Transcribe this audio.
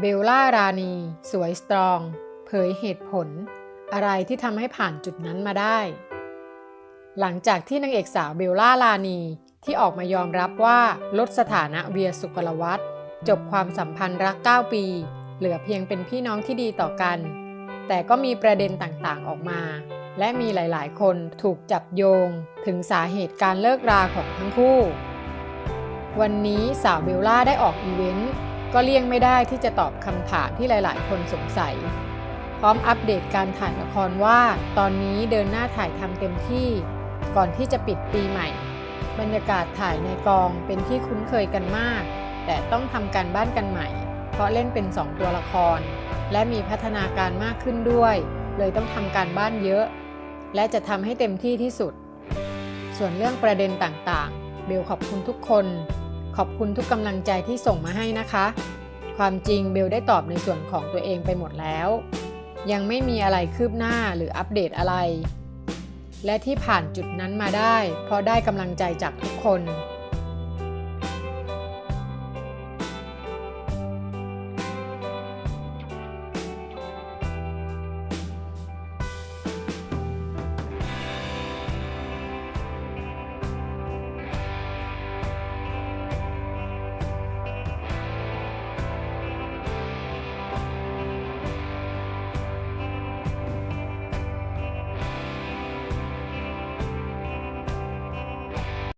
เบลล่ารานีสวยสตรอง เผยเหตุผล อะไรที่ทำให้ผ่านจุดนั้นมาได้ หลังจากที่นางเอกสาวเบลล่ารานีที่ออกมายอมรับว่าลดสถานะเวียสุกลวัฒจบความสัมพันธ์รัก 9 ปี เหลือเพียงเป็นพี่น้องที่ดีต่อกัน แต่ก็มีประเด็นต่างๆออกมา และมีหลายๆ คนถูกจับโยง ถึงสาเหตุการเลิกราของทั้งคู่ วันนี้สาวเบลล่าได้ออกอีเวนต์ ก็เลี่ยงไม่ได้ที่จะตอบคำถามที่หลาย ๆ คนสงสัย พร้อมอัปเดตการถ่ายละครว่าตอนนี้เดินหน้าถ่ายทำเต็มที่ก่อนที่จะปิดปีใหม่ บรรยากาศถ่ายในกองเป็นที่คุ้นเคยกันมาก แต่ต้องทำการบ้านกันใหม่ เพราะเล่นเป็น 2 ตัวละคร และมีพัฒนาการมากขึ้นด้วย เลยต้องทำการบ้านเยอะ และจะทำให้เต็มที่ที่สุด ส่วนเรื่องประเด็นต่าง ๆ เบลขอบคุณทุกคน ขอบคุณทุกกำลังใจที่ส่งมาให้นะคะ ความจริงเบลได้ตอบในส่วนของตัวเองไปหมดแล้ว ยังไม่มีอะไรคืบหน้าหรืออัปเดตอะไร และที่ผ่านจุดนั้นมาได้ เพราะได้กำลังใจจากทุกคน